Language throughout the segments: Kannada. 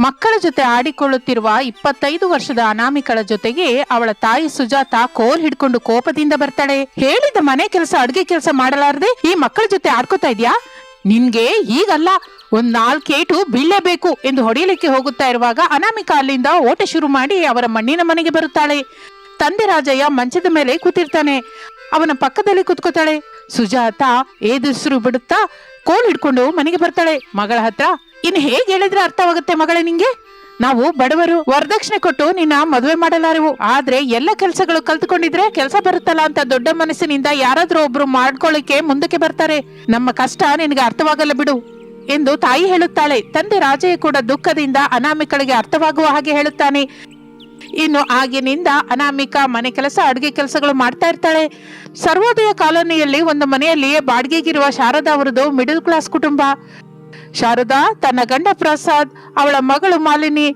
ಮಕ್ಕಳ ಜೊತೆ ಆಡಿಕೊಳ್ಳುತ್ತಿರುವ ಇಪ್ಪತ್ತೈದು ವರ್ಷದ ಅನಾಮಿಕಳ ಜೊತೆಗೆ ಅವಳ ತಾಯಿ ಸುಜಾತ ಕೋಲ್ ಹಿಡ್ಕೊಂಡು ಕೋಪದಿಂದ ಬರ್ತಾಳೆ. ಹೇಳಿದ ಮನೆ ಕೆಲಸ, ಅಡುಗೆ ಕೆಲಸ ಮಾಡಲಾರದೆ ಈ ಮಕ್ಕಳ ಜೊತೆ ಆಡ್ಕೋತಾ ಇದ್ಯಾ? ನಿನ್ಗೆ ಈಗಲ್ಲ, ಒಂದ್ ನಾಲ್ಕೇಟು ಬೀಳಲೇಬೇಕು ಎಂದು ಹೊಡೆಯಲಿಕ್ಕೆ ಹೋಗುತ್ತಾ ಇರುವಾಗ ಅನಾಮಿಕ ಅಲ್ಲಿಂದ ಓಟ ಶುರು ಮಾಡಿ ಅವರ ಮಣ್ಣಿನ ಮನೆಗೆ ಬರುತ್ತಾಳೆ. ತಂದೆ ರಾಜಯ್ಯ ಮಂಚದ ಮೇಲೆ ಕೂತಿರ್ತಾನೆ. ಅವನ ಪಕ್ಕದಲ್ಲಿ ಕೂತ್ಕೋತಾಳೆ. ಸುಜಾತ ಏದುಸಿರು ಬಿಡುತ್ತಾ ಕೋಲ್ ಹಿಡ್ಕೊಂಡು ಮನೆಗೆ ಬರ್ತಾಳೆ. ಮಗಳ ಹತ್ರ ಇನ್ನು ಹೇಗೆ ಹೇಳಿದ್ರೆ ಅರ್ಥವಾಗುತ್ತೆ ಮಗಳೇ ನಿಂಗೆ? ನಾವು ಬಡವರು, ವರದಕ್ಷಿಣೆ ಕೊಟ್ಟು ನಿನ್ನ ಮದುವೆ ಮಾಡಲಾರೆವು. ಆದ್ರೆ ಎಲ್ಲ ಕೆಲಸಗಳು ಕಲ್ತ್ಕೊಂಡಿದ್ರೆ ಕೆಲಸ ಬರುತ್ತಲ್ಲ ಅಂತ ದೊಡ್ಡ ಮನಸ್ಸಿನಿಂದ ಯಾರಾದ್ರೂ ಒಬ್ರು ಮಾಡ್ಕೊಳ್ಳಿಕ್ಕೆ ಮುಂದಕ್ಕೆ ಬರ್ತಾರೆ. ನಮ್ಮ ಕಷ್ಟ ನಿನಗೆ ಅರ್ಥವಾಗಲ್ಲ ಬಿಡು ಎಂದು ತಾಯಿ ಹೇಳುತ್ತಾಳೆ. ತಂದೆ ರಾಜಯ್ಯ ಕೂಡ ದುಃಖದಿಂದ ಅನಾಮಿಕಳಿಗೆ ಅರ್ಥವಾಗುವ ಹಾಗೆ ಹೇಳುತ್ತಾನೆ. ಇನ್ನು ಆಗಿನಿಂದ ಅನಾಮಿಕ ಮನೆ ಕೆಲಸ, ಅಡುಗೆ ಕೆಲಸಗಳು ಮಾಡ್ತಾ ಇರ್ತಾಳೆ. ಸರ್ವೋದಯ ಕಾಲೋನಿಯಲ್ಲಿ ಒಂದು ಮನೆಯಲ್ಲಿ ಬಾಡಿಗೆಗಿರುವ ಶಾರದಾ ಅವರದು ಮಿಡಲ್ ಕ್ಲಾಸ್ ಕುಟುಂಬ. ಶಾರದಾ ತನ್ನ ಗಂಡ ಪ್ರಸಾದ್, ಅವಳ ಮಗಳು ಮಾಲಿನಿ,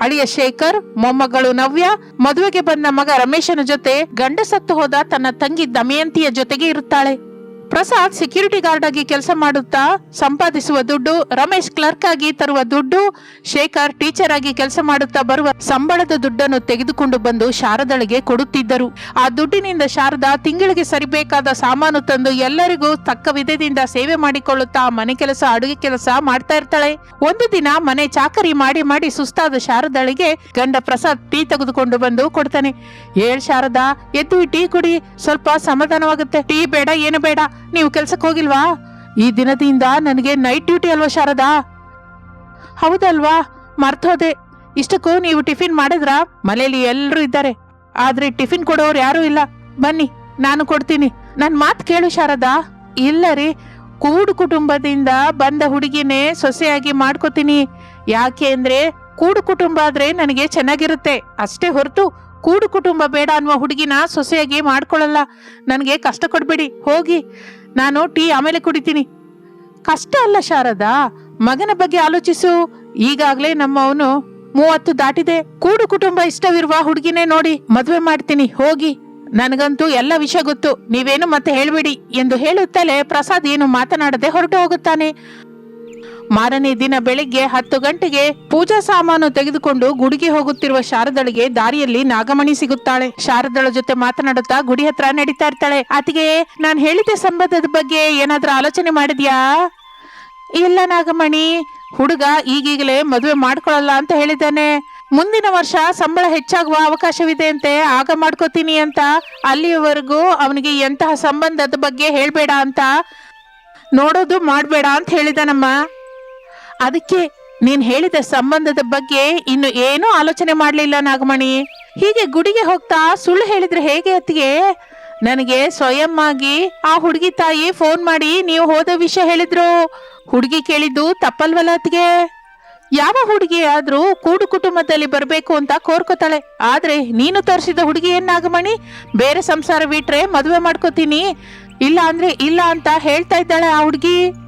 ಅಳಿಯ ಶೇಖರ್, ಮೊಮ್ಮಗಳು ನವ್ಯ, ಮದುವೆಗೆ ಬಂದ ಮಗ ರಮೇಶನ ಜೊತೆ ಗಂಡ ಸತ್ತು ಹೋದ ತನ್ನ ತಂಗಿ ದಮಯಂತಿಯ ಜೊತೆಗೆ ಇರುತ್ತಾಳೆ. ಪ್ರಸಾದ್ ಸೆಕ್ಯೂರಿಟಿ ಗಾರ್ಡ್ ಆಗಿ ಕೆಲಸ ಮಾಡುತ್ತಾ ಸಂಪಾದಿಸುವ ದುಡ್ಡು, ರಮೇಶ್ ಕ್ಲರ್ಕ್ ಆಗಿ ತರುವ ದುಡ್ಡು, ಶೇಖರ್ ಟೀಚರ್ ಆಗಿ ಕೆಲಸ ಮಾಡುತ್ತಾ ಬರುವ ಸಂಬಳದ ದುಡ್ಡನ್ನು ತೆಗೆದುಕೊಂಡು ಬಂದು ಶಾರದಳಿಗೆ ಕೊಡುತ್ತಿದ್ದರು. ಆ ದುಡ್ಡಿನಿಂದ ಶಾರದಾ ತಿಂಗಳಿಗೆ ಸರಿಬೇಕಾದ ಸಾಮಾನು ತಂದು ಎಲ್ಲರಿಗೂ ತಕ್ಕ ವಿಧದಿಂದ ಸೇವೆ ಮಾಡಿಕೊಳ್ಳುತ್ತಾ ಮನೆ ಕೆಲಸ, ಅಡುಗೆ ಕೆಲಸ ಮಾಡ್ತಾ ಇರ್ತಾಳೆ. ಒಂದು ದಿನ ಮನೆ ಚಾಕರಿ ಮಾಡಿ ಮಾಡಿ ಸುಸ್ತಾದ ಶಾರದಳಿಗೆ ಗಂಡ ಪ್ರಸಾದ್ ಟೀ ತೆಗೆದುಕೊಂಡು ಬಂದು ಕೊಡ್ತಾನೆ. ಏಳ್ ಶಾರದಾ, ಎದ್ದು ಟೀ ಕುಡಿ, ಸ್ವಲ್ಪ ಸಮಾಧಾನವಾಗುತ್ತೆ. ಟೀ ಬೇಡ, ಏನು ಬೇಡ. ನೀವು ಕೆಲ್ಸಕ್ಕೆ ಹೋಗಿಲ್ವಾ? ಈ ದಿನದಿಂದ ನನಗೆ ನೈಟ್ ಡ್ಯೂಟಿ ಅಲ್ವಾ ಶಾರದಾ? ಹೌದಲ್ವಾ? ಮರ್ತೋದೆ. ಇಷ್ಟಕ್ಕೂ ನೀವು ಟಿಫಿನ್ ಮಾಡಿದ್ರ? ಮನೆಯಲ್ಲಿ ಎಲ್ಲರೂ ಇದ್ದಾರೆ. ಆದ್ರೆ ಟಿಫಿನ್ ಕೊಡೋರು ಯಾರೂ ಇಲ್ಲ. ಬನ್ನಿ, ನಾನು ಕೊಡ್ತೀನಿ. ನನ್ ಮಾತು ಕೇಳು ಶಾರದಾ. ಇಲ್ಲ ರೀ, ಕೂಡು ಕುಟುಂಬದಿಂದ ಬಂದ ಹುಡುಗಿನೇ ಸೊಸೆಯಾಗಿ ಮಾಡ್ಕೋತೀನಿ. ಯಾಕೆ ಅಂದ್ರೆ, ಕೂಡು ಕುಟುಂಬ ಆದ್ರೆ ನನಗೆ ಚೆನ್ನಾಗಿರುತ್ತೆ. ಅಷ್ಟೇ ಹೊರತು ಕೂಡು ಕುಟುಂಬ ಬೇಡ ಅನ್ನುವ ಹುಡುಗಿನ ಸೊಸೆಯಾಗಿ ಮಾಡ್ಕೊಳ್ಳಲ್ಲ. ನನಗೆ ಕಷ್ಟ ಕೊಡ್ಬೇಡಿ, ಹೋಗಿ. ನಾನು ಟೀ ಆಮೇಲೆ ಕುಡಿತೀನಿ. ಕಷ್ಟ ಅಲ್ಲ ಶಾರದಾ, ಮಗನ ಬಗ್ಗೆ ಆಲೋಚಿಸು. ಈಗಾಗಲೇ ನಮ್ಮವನು ಮೂವತ್ತು ದಾಟಿದೆ. ಕೂಡು ಕುಟುಂಬ ಇಷ್ಟವಿರುವ ಹುಡುಗಿನೇ ನೋಡಿ ಮದುವೆ ಮಾಡ್ತೀನಿ, ಹೋಗಿ. ನನಗಂತೂ ಎಲ್ಲ ವಿಷಯ ಗೊತ್ತು. ನೀವೇನು ಮತ್ತೆ ಹೇಳ್ಬೇಡಿ ಎಂದು ಹೇಳುತ್ತಲೇ ಪ್ರಸಾದ್ ಏನು ಮಾತನಾಡದೆ ಹೊರಟು ಹೋಗುತ್ತಾನೆ. ಮಾರನೇ ದಿನ ಬೆಳಿಗ್ಗೆ ಹತ್ತು ಗಂಟೆಗೆ ಪೂಜಾ ಸಾಮಾನು ತೆಗೆದುಕೊಂಡು ಗುಡಿಗೆ ಹೋಗುತ್ತಿರುವ ಶಾರದಳಿಗೆ ದಾರಿಯಲ್ಲಿ ನಾಗಮಣಿ ಸಿಗುತ್ತಾಳೆ. ಶಾರದಳ ಜೊತೆ ಮಾತನಾಡುತ್ತಾ ಗುಡಿ ಹತ್ರ ನಡೀತಾ ಇರ್ತಾಳೆ. ಆತಿಗೆ, ನಾನು ಹೇಳಿದ ಸಂಬಂಧದ ಬಗ್ಗೆ ಏನಾದ್ರೂ ಆಲೋಚನೆ ಮಾಡಿದ್ಯಾ? ಇಲ್ಲ ನಾಗಮಣಿ. ಹುಡುಗ ಈಗೀಗಲೇ ಮದುವೆ ಮಾಡ್ಕೊಳ್ಳಲ್ಲ ಅಂತ ಹೇಳಿದ್ದಾನೆ. ಮುಂದಿನ ವರ್ಷ ಸಂಬಳ ಹೆಚ್ಚಾಗುವ ಅವಕಾಶವಿದೆ ಅಂತೆ. ಆಗ ಮಾಡ್ಕೋತೀನಿ ಅಂತ. ಅಲ್ಲಿಯವರೆಗೂ ಅವನಿಗೆ ಎಂತಹ ಸಂಬಂಧದ ಬಗ್ಗೆ ಹೇಳ್ಬೇಡ ಅಂತ. ನೋಡೋದು ಮಾಡಬೇಡ ಅಂತ ಹೇಳಿದಾನಮ್ಮ. ಅದಕ್ಕೆ ನೀನ್ ಹೇಳಿದ ಸಂಬಂಧದ ಬಗ್ಗೆ ಇನ್ನು ಏನೂ ಆಲೋಚನೆ ಮಾಡ್ಲಿಲ್ಲ ನಾಗಮಣಿ. ಹೀಗೆ ಗುಡಿಗೆ ಹೋಗ್ತಾ ಸುಳ್ಳು ಹೇಳಿದ್ರೆ ಹೇಗೆ ಅತ್ತಿಗೆ? ನನಗೆ ಸ್ವಯಂ ಆಗಿ ಆ ಹುಡುಗಿ ತಾಯಿ ಫೋನ್ ಮಾಡಿ ನೀವು ಹೋದ ವಿಷಯ ಹೇಳಿದ್ರು. ಹುಡುಗಿ ಕೇಳಿದ್ದು ತಪ್ಪಲ್ವಲ್ಲ ಅತ್ತಿಗೆ? ಯಾವ ಹುಡುಗಿ ಆದ್ರೂ ಕೂಡು ಕುಟುಂಬದಲ್ಲಿ ಬರಬೇಕು ಅಂತ ಕೋರ್ಕೋತಾಳೆ. ಆದ್ರೆ ನೀನು ತೋರಿಸಿದ ಹುಡುಗಿ ಏನ್ ನಾಗಮಣಿ? ಬೇರೆ ಸಂಸಾರ ಬಿಟ್ರೆ ಮದುವೆ ಮಾಡ್ಕೋತೀನಿ. ಇಲ್ಲ ಅಂದ್ರೆ ಇಲ್ಲ ಅಂತ ಹೇಳ್ತಾ ಇದ್ದಾಳೆ ಆ ಹುಡುಗಿ.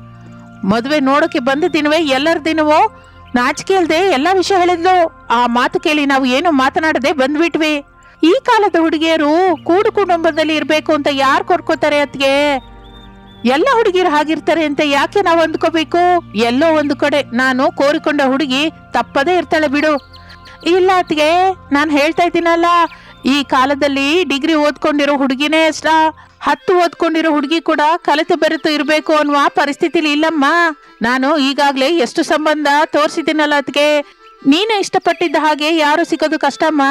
ಮದುವೆ ನೋಡೋಕೆ ಬಂದ ದಿನವೇ ಎಲ್ಲರ ದಿನವೋ? ನಾಚಿಕೆ ಇಲ್ದೆ ಎಲ್ಲ ವಿಷಯ ಹೇಳಿದ್ಲು. ಆ ಮಾತು ಕೇಳಿ ನಾವು ಏನು ಮಾತನಾಡದೆ ಬಂದ್ಬಿಟ್ವಿ. ಈ ಕಾಲದ ಹುಡುಗಿಯರು ಕೂಡು ಕುಟುಂಬದಲ್ಲಿ ಇರಬೇಕು ಅಂತ ಯಾರು ಕೊಡ್ಕೋತಾರೆ ಅತ್ಗೆ ಎಲ್ಲ ಹುಡುಗಿರು ಹಾಗಿರ್ತಾರೆ ಅಂತ ಯಾಕೆ ನಾವು ಅಂದ್ಕೋಬೇಕು? ಎಲ್ಲೋ ಒಂದು ಕಡೆ ನಾನು ಕೋರಿಕೊಂಡ ಹುಡುಗಿ ತಪ್ಪದೇ ಇರ್ತಾಳೆ ಬಿಡು. ಇಲ್ಲ ಅತ್ಗೆ ನಾನು ಹೇಳ್ತಾ ಇದ್ದೀನಲ್ಲ ಈ ಕಾಲದಲ್ಲಿ ಡಿಗ್ರಿ ಓದ್ಕೊಂಡಿರೋ ಹುಡುಗಿನೇ ಅಷ್ಟ, ಹತ್ತು ಓದ್ಕೊಂಡಿರೋ ಹುಡುಗಿ ಕೂಡ ಕಲಿತು ಬೆರೆತು ಇರಬೇಕು ಅನ್ನುವ ಪರಿಸ್ಥಿತಿಲಿ ಇಲ್ಲಮ್ಮ. ನಾನು ಈಗಾಗಲೇ ಎಷ್ಟು ಸಂಬಂಧ ತೋರಿಸಿದ್ದೀನಲ್ಲ ಅದಕ್ಕೆ ನೀನು ಇಷ್ಟಪಟ್ಟಿದ್ದ ಹಾಗೆ ಯಾರು ಸಿಗೋದು ಕಷ್ಟಮ್ಮ?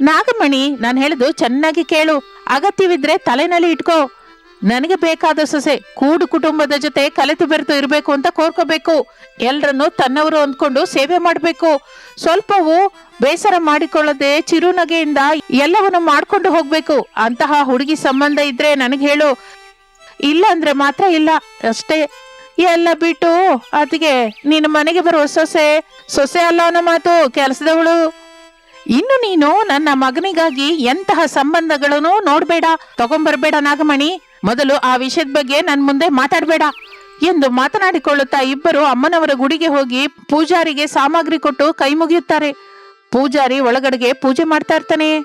ನಾಗಮಣಿ, ನಾನು ಹೇಳುದು ಚೆನ್ನಾಗಿ ಕೇಳು. ಅಗತ್ಯವಿದ್ರೆ ತಲೆನಲ್ಲಿ ಇಟ್ಕೋ. ನನಗೆ ಬೇಕಾದ ಸೊಸೆ ಕೂಡು ಕುಟುಂಬದ ಜೊತೆ ಕಲೆತು ಬೆರೆತು ಇರಬೇಕು ಅಂತ ಕೋರ್ಕೋಬೇಕು. ಎಲ್ರನ್ನು ತನ್ನವರು ಅಂದ್ಕೊಂಡು ಸೇವೆ ಮಾಡಬೇಕು. ಸ್ವಲ್ಪವೂ ಬೇಸರ ಮಾಡಿಕೊಳ್ಳದೆ ಚಿರುನಗೆಯಿಂದ ಎಲ್ಲವನ್ನು ಮಾಡ್ಕೊಂಡು ಹೋಗ್ಬೇಕು. ಅಂತಹ ಹುಡುಗಿ ಸಂಬಂಧ ಇದ್ರೆ ನನಗೆ ಹೇಳು. ಇಲ್ಲ ಅಂದ್ರೆ ಮಾತ್ರ ಇಲ್ಲ. ಅಷ್ಟೇ. ಎಲ್ಲ ಬಿಟ್ಟು ಅದಕ್ಕೆ ನಿನ್ನ ಮನೆಗೆ ಬರುವ ಸೊಸೆ ಸೊಸೆ ಅಲ್ಲ ಅನ್ನೋ ಮಾತು ಕೆಲಸದವಳು ಇನ್ನು ನೀನು ನನ್ನ ಮಗನಿಗಾಗಿ ಎಂತಹ ಸಂಬಂಧಗಳನ್ನು ನೋಡ್ಬೇಡ. ತಗೊಂಬರ್ಬೇಡ ನಾಗಮಣಿ. ಮೊದಲು ಆ ವಿಷಯದ ಬಗ್ಗೆ ನನ್ ಮುಂದೆ ಮಾತಾಡಬೇಡ ಎಂದು ಮಾತನಾಡಿಕೊಳ್ಳುತ್ತಾ ಇಬ್ಬರು ಅಮ್ಮನವರ ಗುಡಿಗೆ ಹೋಗಿ ಪೂಜಾರಿಗೆ ಸಾಮಗ್ರಿ ಕೊಟ್ಟು ಕೈ ಮುಗಿಯುತ್ತಾರೆ. ಪೂಜಾರಿ ಒಳಗಡೆಗೆ ಪೂಜೆ ಮಾಡ್ತಾ ಇರ್ತಾನೆ.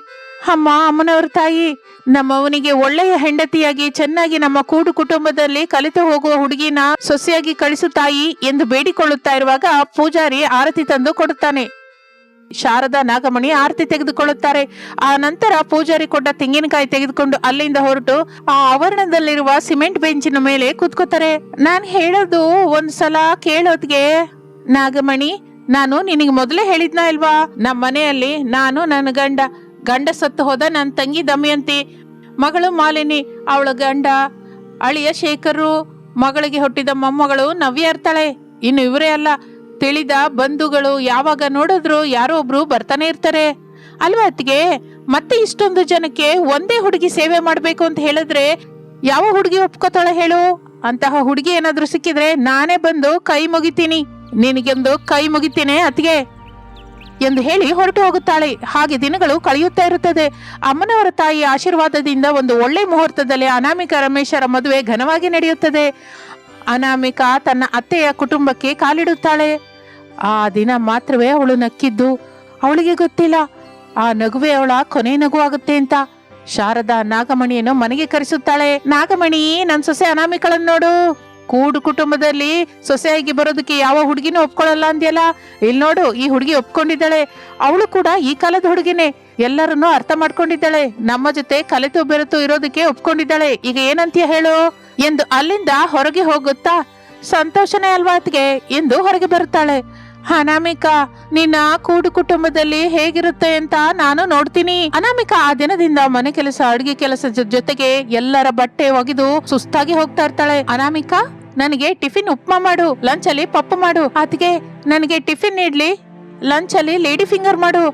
ಅಮ್ಮ, ಅಮ್ಮನವರ ತಾಯಿ, ನಮ್ಮವನಿಗೆ ಒಳ್ಳೆಯ ಹೆಂಡತಿಯಾಗಿ ಚೆನ್ನಾಗಿ ನಮ್ಮ ಕೂಡು ಕುಟುಂಬದಲ್ಲಿ ಕಲಿತು ಹೋಗುವ ಹುಡುಗಿನ ಸೊಸೆಯಾಗಿ ಕಳಿಸು ತಾಯಿ ಎಂದು ಬೇಡಿಕೊಳ್ಳುತ್ತಾ ಇರುವಾಗ ಪೂಜಾರಿ ಆರತಿ ತಂದು ಕೊಡುತ್ತಾನೆ. ಶಾರದಾ ನಾಗಮಣಿ ಆರತಿ ತೆಗೆದುಕೊಳ್ಳುತ್ತಾರೆ. ಆ ನಂತರ ಪೂಜಾರಿ ಕೊಟ್ಟ ತೆಂಗಿನಕಾಯಿ ತೆಗೆದುಕೊಂಡು ಅಲ್ಲಿಂದ ಹೊರಟು ಆ ಆವರಣದಲ್ಲಿರುವ ಸಿಮೆಂಟ್ ಬೆಂಚಿನ ಮೇಲೆ ಕೂತ್ಕೋತಾರೆ ನಾನ್ ಹೇಳೋದು ಒಂದ್ಸಲ ಕೇಳೋದ್ಗೆ. ನಾಗಮಣಿ, ನಾನು ನಿನಗೆ ಮೊದಲೇ ಹೇಳಿದ್ನ ಇಲ್ವಾ? ನಮ್ಮ ಮನೆಯಲ್ಲಿ ನಾನು ನನ್ನ ಗಂಡ. ಗಂಡ ಸತ್ತು ಹೋದ ನನ್ನ ತಂಗಿ ದಮಯಂತಿ. ಮಗಳು ಮಾಲಿನಿ, ಅವಳ ಗಂಡ ಅಳಿಯ ಶೇಖರು ಮಗಳಿಗೆ ಹುಟ್ಟಿದ ಮೊಮ್ಮಗಳು ನವ್ಯ ಇರ್ತಾಳೆ. ಇನ್ನು ಇವರೇ ಅಲ್ಲ. ತಿಳಿದ ಬಂಧುಗಳು ಯಾವಾಗ ನೋಡಿದ್ರು ಯಾರೋ ಒಬ್ರು ಬರ್ತಾನೆ ಇರ್ತಾರೆ. ಅಲ್ವಾ ಅತ್ತಿಗೆ? ಮತ್ತೆ ಇಷ್ಟೊಂದು ಜನಕ್ಕೆ ಒಂದೇ ಹುಡುಗಿ ಸೇವೆ ಮಾಡಬೇಕು ಅಂತ ಹೇಳಿದ್ರೆ ಯಾವ ಹುಡುಗಿ ಒಪ್ಕೋತಾಳೆ ಹೇಳು? ಅಂತಹ ಹುಡುಗಿ ಏನಾದ್ರೂ ಸಿಕ್ಕಿದ್ರೆ ನಾನೇ ಬಂದು ಕೈ ಮುಗಿತೀನಿ. ನಿನಗೆಂದು ಕೈ ಮುಗಿತೀನಿ ಅತ್ತಿಗೆ ಎಂದು ಹೇಳಿ ಹೊರಟು ಹೋಗುತ್ತಾಳೆ. ಹಾಗೆ ದಿನಗಳು ಕಳೆಯುತ್ತಾ ಇರುತ್ತದೆ. ಅಮ್ಮನವರ ತಾಯಿಯ ಆಶೀರ್ವಾದದಿಂದ ಒಂದು ಒಳ್ಳೆ ಮುಹೂರ್ತದಲ್ಲಿ ಅನಾಮಿಕ ರಮೇಶರ ಮದುವೆ ಘನವಾಗಿ ನಡೆಯುತ್ತದೆ. ಅನಾಮಿಕಾ ತನ್ನ ಅತ್ತೆಯ ಕುಟುಂಬಕ್ಕೆ ಕಾಲಿಡುತ್ತಾಳೆ. ಆ ದಿನ ಮಾತ್ರವೇ ಅವಳು ನಕ್ಕಿದ್ದು. ಅವಳಿಗೆ ಗೊತ್ತಿಲ್ಲ. ಆ ನಗುವೆ ಅವಳ ಕೊನೆ ನಗು ಆಗುತ್ತೆ ಅಂತ. ಶಾರದಾ ನಾಗಮಣಿಯನ್ನು ಮನೆಗೆ ಕರೆಸುತ್ತಾಳೆ. ನಾಗಮಣಿ, ನನ್ ಸೊಸೆ ಅನಾಮಿಕಳನ್ನ ನೋಡು. ಕೂಡು ಕುಟುಂಬದಲ್ಲಿ ಸೊಸೆಯಾಗಿ ಬರೋದಕ್ಕೆ ಯಾವ ಹುಡುಗಿನೂ ಒಪ್ಕೊಳ್ಳಲ್ಲ ಅಂದ್ಯಲ್ಲ? ಇಲ್ಲಿ ನೋಡು, ಈ ಹುಡುಗಿ ಒಪ್ಕೊಂಡಿದ್ದಾಳೆ. ಅವಳು ಕೂಡ ಈ ಕಾಲದ ಹುಡುಗಿನೇ. ಎಲ್ಲರನ್ನೂ ಅರ್ಥ ಮಾಡ್ಕೊಂಡಿದ್ದಾಳೆ. ನಮ್ಮ ಜೊತೆ ಕಲೆತು ಬೆರೆತು ಇರೋದಕ್ಕೆ ಒಪ್ಕೊಂಡಿದ್ದಾಳೆ. ಈಗ ಏನಂತೀಯ ಹೇಳು? ಎಂದು ಅಲ್ಲಿಂದ ಹೊರಗೆ ಹೋಗುತ್ತಾ, ಸಂತೋಷನೇ ಅಲ್ವಾತ್ಗೆ, ಎಂದು ಹೊರಗೆ ಬರುತ್ತಾಳೆ. ಅನಾಮಿಕಾ, ನಿನ್ನ ಕೂಡು ಕುಟುಂಬದಲ್ಲಿ ಹೇಗಿರುತ್ತೆ ಅಂತ ನಾನು ನೋಡ್ತೀನಿ. ಅನಾಮಿಕಾ ಆ ದಿನದಿಂದ ಮನೆ ಕೆಲಸ, ಅಡುಗೆ ಕೆಲಸ ಜೊತೆಗೆ ಎಲ್ಲರ ಬಟ್ಟೆ ಒಗೆದು ಸುಸ್ತಾಗಿ ಹೋಗ್ತಾ ಇರ್ತಾಳೆ. ಅನಾಮಿಕಾ, ನನಗೆ ಟಿಫಿನ್ ಉಪ್ಮಾ ಮಾಡು ಲಂಚ್ ಅಲ್ಲಿ ಪಪ್ಪು ಮಾಡು. ಅತ್ಗೆ ನನಗೆ ಟಿಫಿನ್ ನೀಡ್ಲಿ ಲಂಚ್ ಅಲ್ಲಿ ಲೇಡಿ ಫಿಂಗರ್ ಮಾಡು.